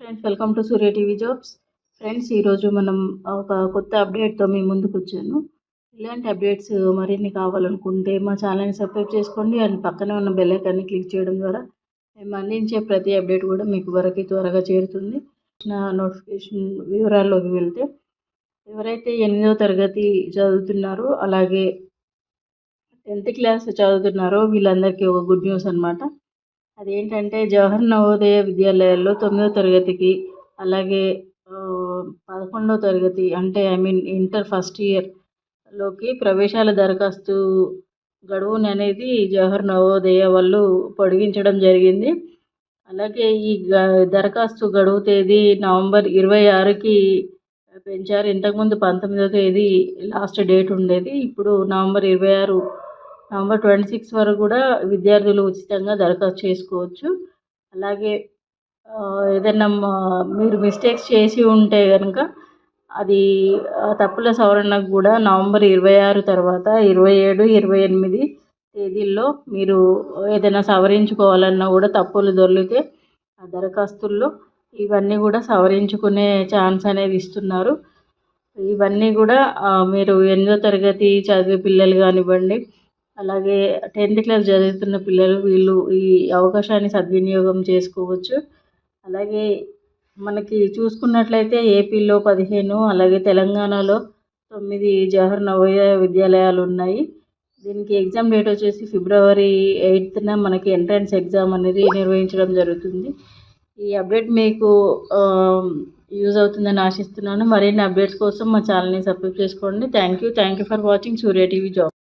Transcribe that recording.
Friends welcome to Surya TV jobs friends ఈరోజు మనం ఒక కొత్త అప్డేట్తో మీ ముందుకు వచ్చాను. ఇలాంటి అప్డేట్స్ మరిన్ని కావాలనుకుంటే మా ఛానల్ని సబ్స్క్రైబ్ చేసుకోండి. అండ్ పక్కనే ఉన్న బెల్ ఐకాన్ని క్లిక్ చేయడం ద్వారా మేము అందించే ప్రతి అప్డేట్ కూడా మీకు వరకు త్వరగా చేరుతుంది. నా నోటిఫికేషన్ వివరాల్లోకి వెళ్తే ఎవరైతే ఎనిమిదవ తరగతి చదువుతున్నారో అలాగే టెన్త్ క్లాస్ చదువుతున్నారో వీళ్ళందరికీ ఒక గుడ్ న్యూస్ అనమాట అదేంటంటే జవహర్ నవోదయ విద్యాలయాల్లో తొమ్మిదో తరగతికి అలాగే పదకొండవ తరగతి అంటే ఐ మీన్ ఇంటర్ ఫస్ట్ ఇయర్లోకి ప్రవేశాల దరఖాస్తు గడువుని అనేది జవహర్ నవోదయ వాళ్ళు పొడిగించడం జరిగింది. అలాగే ఈ దరఖాస్తు గడువు తేదీ నవంబర్ ఇరవై ఆరుకి పెంచారు. ఇంతకుముందు పంతొమ్మిదో తేదీ లాస్ట్ డేట్ ఉండేది. ఇప్పుడు నవంబర్ ఇరవై ఆరు నవంబర్ ట్వంటీ సిక్స్ వరకు కూడా విద్యార్థులు ఉచితంగా దరఖాస్తు చేసుకోవచ్చు. అలాగే ఏదైనా మీరు మిస్టేక్స్ చేసి ఉంటే కనుక అది తప్పుల సవరణకు కూడా నవంబర్ ఇరవై ఆరు తర్వాత ఇరవై ఏడు ఇరవై ఎనిమిది తేదీల్లో మీరు ఏదైనా సవరించుకోవాలన్నా కూడా తప్పులు దొరికితే ఆ దరఖాస్తుల్లో ఇవన్నీ కూడా సవరించుకునే ఛాన్స్ అనేది ఇస్తున్నారు. ఇవన్నీ కూడా మీరు ఎనిమిదో తరగతి చదివే పిల్లలు కానివ్వండి అలాగే టెన్త్ క్లాస్ చదువుతున్న పిల్లలు వీళ్ళు ఈ అవకాశాన్ని సద్వినియోగం చేసుకోవచ్చు. అలాగే మనకి చూసుకున్నట్లయితే ఏపీలో పదిహేను అలాగే తెలంగాణలో తొమ్మిది జవహర్ నవోదయ విద్యాలయాలు ఉన్నాయి. దీనికి ఎగ్జామ్ డేట్ వచ్చేసి ఫిబ్రవరి ఎయిత్న మనకి ఎంట్రన్స్ ఎగ్జామ్ అనేది నిర్వహించడం జరుగుతుంది. ఈ అప్డేట్ మీకు యూజ్ అవుతుందని ఆశిస్తున్నాను. మరిన్ని అప్డేట్స్ కోసం మా ఛానల్ని సబ్స్క్రైబ్ చేసుకోండి. Thank you. Thank you for watching Surya TV job.